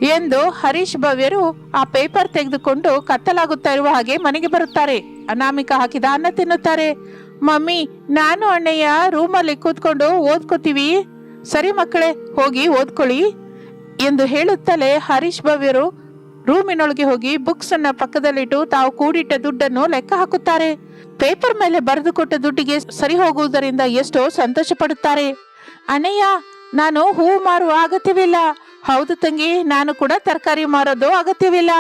ಎಂದು ಹರೀಶ್ ಭವ್ಯರು ಆ ಪೇಪರ್ ತೆಗೆದುಕೊಂಡು ಕತ್ತಲಾಗುತ್ತಾ ಇರುವ ಹಾಗೆ ಮನೆಗೆ ಬರುತ್ತಾರೆ. ಅನಾಮಿಕ ಹಾಕಿದ ಅನ್ನ ತಿನ್ನುತ್ತಾರೆ. ಮಮ್ಮಿ, ನಾನು ಅಣ್ಣಯ್ಯ ರೂಮಲ್ಲಿ ಕೂತ್ಕೊಂಡು ಓದ್ಕೋತೀವಿ. ಸರಿ ಮಕ್ಕಳೇ, ಹೋಗಿ ಓದ್ಕೊಳ್ಳಿ ಎಂದು ಹೇಳುತ್ತಲೇ ಹರೀಶ್ ಭವ್ಯರು ರೂಮಿನೊಳಗೆ ಹೋಗಿ ಬುಕ್ಸ್ ಅನ್ನ ಪಕ್ಕದಲ್ಲಿಟ್ಟು ತಾವು ಕೂಡಿಟ್ಟ ದುಡ್ಡನ್ನು ಲೆಕ್ಕ ಹಾಕುತ್ತಾರೆ. ಪೇಪರ್ ಮೇಲೆ ಬರೆದುಕೊಟ್ಟ ದುಡ್ಡಿಗೆ ಸರಿ ಹೋಗುವುದರಿಂದ ಎಷ್ಟೋ ಸಂತೋಷ ಪಡುತ್ತಾರೆ ಅಣ್ಣಯ್ಯ, ನಾನು ಹೂವು ಮಾರುವ ಅಗತ್ಯವಿಲ್ಲ. ಹೌದು ತಂಗಿ, ನಾನು ಕೂಡ ತರಕಾರಿ ಮಾರೋದು ಅಗತ್ಯವಿಲ್ಲ.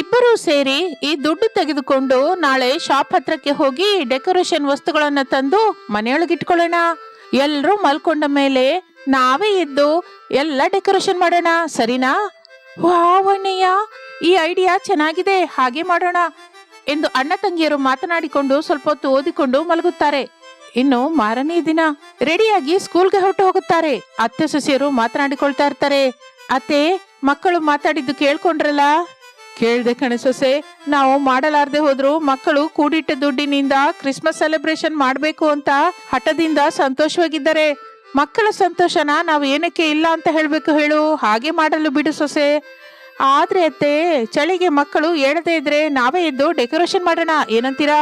ಇಬ್ಬರೂ ಸೇರಿ ಈ ದುಡ್ಡು ತೆಗೆದುಕೊಂಡು ನಾಳೆ ಶಾಪ್ ಹತ್ರಕ್ಕೆ ಹೋಗಿ ಡೆಕೋರೇಷನ್ ವಸ್ತುಗಳನ್ನ ತಂದು ಮನೆಯೊಳಗೆ ಇಟ್ಕೊಳ್ಳೋಣ. ಎಲ್ಲರೂ ಮಲ್ಕೊಂಡ ಮೇಲೆ ನಾವೇ ಇದ್ದು ಎಲ್ಲ ಡೆಕೋರೇಷನ್ ಮಾಡೋಣ, ಸರಿನಾ? ವಾವಣ್ಣಯ್ಯ ಈ ಐಡಿಯಾ ಚೆನ್ನಾಗಿದೆ, ಹಾಗೆ ಮಾಡೋಣ ಎಂದು ಅಣ್ಣ ತಂಗಿಯರು ಮಾತನಾಡಿಕೊಂಡು ಸ್ವಲ್ಪ ಹೊತ್ತು ಓದಿಕೊಂಡು ಮಲಗುತ್ತಾರೆ. ಇನ್ನು ಮಾರನೇ ದಿನ ರೆಡಿಯಾಗಿ ಸ್ಕೂಲ್ಗೆ ಹೊರಟು ಹೋಗುತ್ತಾರೆ. ಅತ್ತೆ, ಸೊಸೆಯರು ಮಾತನಾಡಿಕೊಳ್ತಾ ಇರ್ತಾರೆ. ಅತ್ತೆ, ಮಕ್ಕಳು ಮಾತಾಡಿದ್ದು ಕೇಳ್ಕೊಂಡ್ರಲ್ಲ? ಕೇಳ್ದೆ ಕಣೆ ಸೊಸೆ, ನಾವು ಮಾಡಲಾರ್ದೆ ಹೋದ್ರು ಮಕ್ಕಳು ಕೂಡಿಟ್ಟ ದುಡ್ಡಿನಿಂದ ಕ್ರಿಸ್ಮಸ್ ಸೆಲೆಬ್ರೇಷನ್ ಮಾಡಬೇಕು ಅಂತ ಹಠದಿಂದ ಸಂತೋಷವಾಗಿದ್ದಾರೆ. ಮಕ್ಕಳ ಸಂತೋಷನ ನಾವು ಏನಕ್ಕೆ ಇಲ್ಲ ಅಂತ ಹೇಳಬೇಕು ಹೇಳು? ಹಾಗೆ ಮಾಡಲು ಬಿಡು ಸೊಸೆ. ಆದ್ರೆ ಅತ್ತೆ, ಚಳಿಗೆ ಮಕ್ಕಳು ಹೇಳದೇ ಇದ್ರೆ ನಾವೇ ಎದ್ದು ಡೆಕೋರೇಷನ್ ಮಾಡೋಣ, ಏನಂತೀರಾ?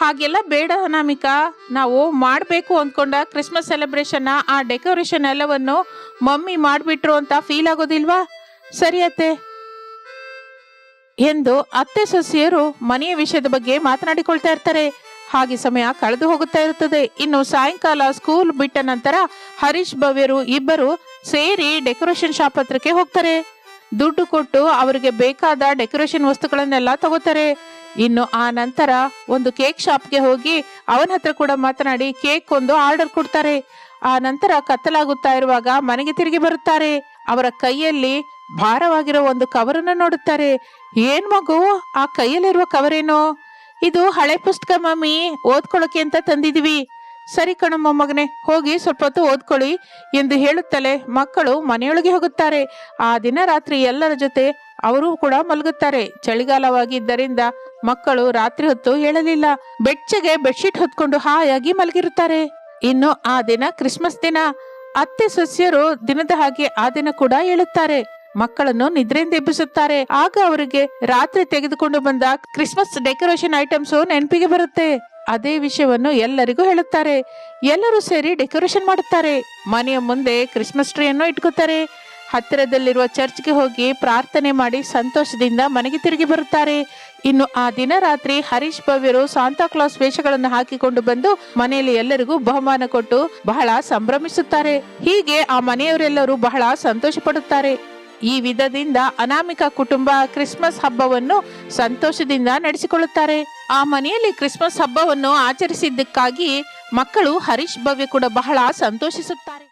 ಹಾಗೆಲ್ಲ ಬೇಡ ಅನಾಮಿಕಾ. ನಾವು ಮಾಡಬೇಕು ಅಂದ್ಕೊಂಡ ಕ್ರಿಸ್ಮಸ್ ಸೆಲೆಬ್ರೇಷನ್ನ ಆ ಡೆಕೋರೇಷನ್ ಎಲ್ಲವನ್ನು ಮಮ್ಮಿ ಮಾಡಿಬಿಟ್ರು ಅಂತ ಫೀಲ್ ಆಗೋದಿಲ್ವಾ? ಸರಿ ಅತ್ತೆ. ಎಂದು ಅತ್ತೆ ಸೊಸೆಯರು ಮನೆಯ ವಿಷಯದ ಬಗ್ಗೆ ಮಾತನಾಡಿಕೊಳ್ತಾ ಇರ್ತಾರೆ. ಹಾಗೆ ಸಮಯ ಕಳೆದು ಹೋಗುತ್ತಾ ಇರುತ್ತದೆ. ಇನ್ನು ಸಾಯಂಕಾಲ ಸ್ಕೂಲ್ ಬಿಟ್ಟ ನಂತರ ಹರೀಶ್ ಭವ್ಯರು ಇಬ್ಬರು ಸೇರಿ ಡೆಕೋರೇಷನ್ ಶಾಪ್ ಹತ್ರಕ್ಕೆ ಹೋಗ್ತಾರೆ. ದುಡ್ಡು ಕೊಟ್ಟು ಅವರಿಗೆ ಬೇಕಾದ ಡೆಕೋರೇಷನ್ ವಸ್ತುಗಳನ್ನೆಲ್ಲ ತಗೋತಾರೆ. ಇನ್ನು ಆ ನಂತರ ಒಂದು ಕೇಕ್ ಶಾಪ್ಗೆ ಹೋಗಿ ಅವನ ಹತ್ರ ಕೂಡ ಮಾತನಾಡಿ ಕೇಕ್ ಒಂದು ಆರ್ಡರ್ ಕೊಡ್ತಾರೆ. ಆ ನಂತರ ಕತ್ತಲಾಗುತ್ತಾ ಇರುವಾಗ ಮನೆಗೆ ತಿರುಗಿ ಬರುತ್ತಾರೆ. ಅವರ ಕೈಯಲ್ಲಿ ಭಾರವಾಗಿರೋ ಒಂದು ಕವರನ್ನು ನೋಡುತ್ತಾರೆ. ಏನ್ ಮಗು, ಆ ಕೈಯಲ್ಲಿರುವ ಕವರೇನು? ಇದು ಹಳೆ ಪುಸ್ತಕ ಮಮ್ಮಿ, ಓದ್ಕೊಳ್ಳೋಕೆ ಅಂತ ತಂದಿದೀವಿ. ಸರಿ ಕಣಮ್ಮ ಮಗನೆ, ಹೋಗಿ ಸ್ವಲ್ಪ ಹೊತ್ತು ಓದ್ಕೊಳ್ಳಿ ಎಂದು ಹೇಳುತ್ತಲೇ ಮಕ್ಕಳು ಮನೆಯೊಳಗೆ ಹೋಗುತ್ತಾರೆ. ಆ ದಿನ ರಾತ್ರಿ ಎಲ್ಲರ ಜೊತೆ ಅವರು ಕೂಡ ಮಲಗುತ್ತಾರೆ. ಚಳಿಗಾಲವಾಗಿದ್ದರಿಂದ ಮಕ್ಕಳು ರಾತ್ರಿ ಹೊತ್ತು ಹೇಳಲಿಲ್ಲ. ಬೆಚ್ಚಗೆ ಬೆಡ್ಶೀಟ್ ಹೊತ್ಕೊಂಡು ಹಾಯಾಗಿ ಮಲಗಿರುತ್ತಾರೆ. ಇನ್ನು ಆ ದಿನ ಕ್ರಿಸ್ಮಸ್ ದಿನ. ಅತ್ತೆ ಸೊಸೆಯರು ದಿನದ ಹಾಗೆ ಆ ದಿನ ಕೂಡ ಹೇಳುತ್ತಾರೆ. ಮಕ್ಕಳನ್ನು ನಿದ್ರೆಯಿಂದ ಎಬ್ಬಿಸುತ್ತಾರೆ. ಆಗ ಅವರಿಗೆ ರಾತ್ರಿ ತೆಗೆದುಕೊಂಡು ಬಂದ ಕ್ರಿಸ್ಮಸ್ ಡೆಕೋರೇಷನ್ ಐಟಮ್ಸ್ ನೆನಪಿಗೆ ಬರುತ್ತೆ. ಅದೇ ವಿಷಯವನ್ನು ಎಲ್ಲರಿಗೂ ಹೇಳುತ್ತಾರೆ. ಎಲ್ಲರೂ ಸೇರಿ ಡೆಕೋರೇಷನ್ ಮಾಡುತ್ತಾರೆ. ಮನೆಯ ಮುಂದೆ ಕ್ರಿಸ್ಮಸ್ ಟ್ರೀಯನ್ನು ಇಟ್ಕೋತಾರೆ. ಹತ್ತಿರದಲ್ಲಿರುವ ಚರ್ಚ್ಗೆ ಹೋಗಿ ಪ್ರಾರ್ಥನೆ ಮಾಡಿ ಸಂತೋಷದಿಂದ ಮನೆಗೆ ತಿರುಗಿ ಬರುತ್ತಾರೆ. ಇನ್ನು ಆ ದಿನ ರಾತ್ರಿ ಹರೀಶ್ ಭವ್ಯರು ಸಾಂತಾಕ್ಲಾಸ್ ವೇಷಗಳನ್ನು ಹಾಕಿಕೊಂಡು ಬಂದು ಮನೆಯಲ್ಲಿ ಎಲ್ಲರಿಗೂ ಬಹುಮಾನ ಕೊಟ್ಟು ಬಹಳ ಸಂಭ್ರಮಿಸುತ್ತಾರೆ. ಹೀಗೆ ಆ ಮನೆಯವರೆಲ್ಲರೂ ಬಹಳ ಸಂತೋಷ ಪಡುತ್ತಾರೆ ಈ ವಿಧದಿಂದ ಅನಾಮಿಕ ಕುಟುಂಬ ಕ್ರಿಸ್ಮಸ್ ಹಬ್ಬವನ್ನು ಸಂತೋಷದಿಂದ ನಡೆಸಿಕೊಳ್ಳುತ್ತಾರೆ. ಆ ಮನೆಯಲ್ಲಿ ಕ್ರಿಸ್ಮಸ್ ಹಬ್ಬವನ್ನು ಆಚರಿಸಿದ್ದಕ್ಕಾಗಿ ಮಕ್ಕಳು ಹರೀಶ್ ಭವ್ಯ ಕೂಡ ಬಹಳ ಸಂತೋಷಿಸುತ್ತಾರೆ.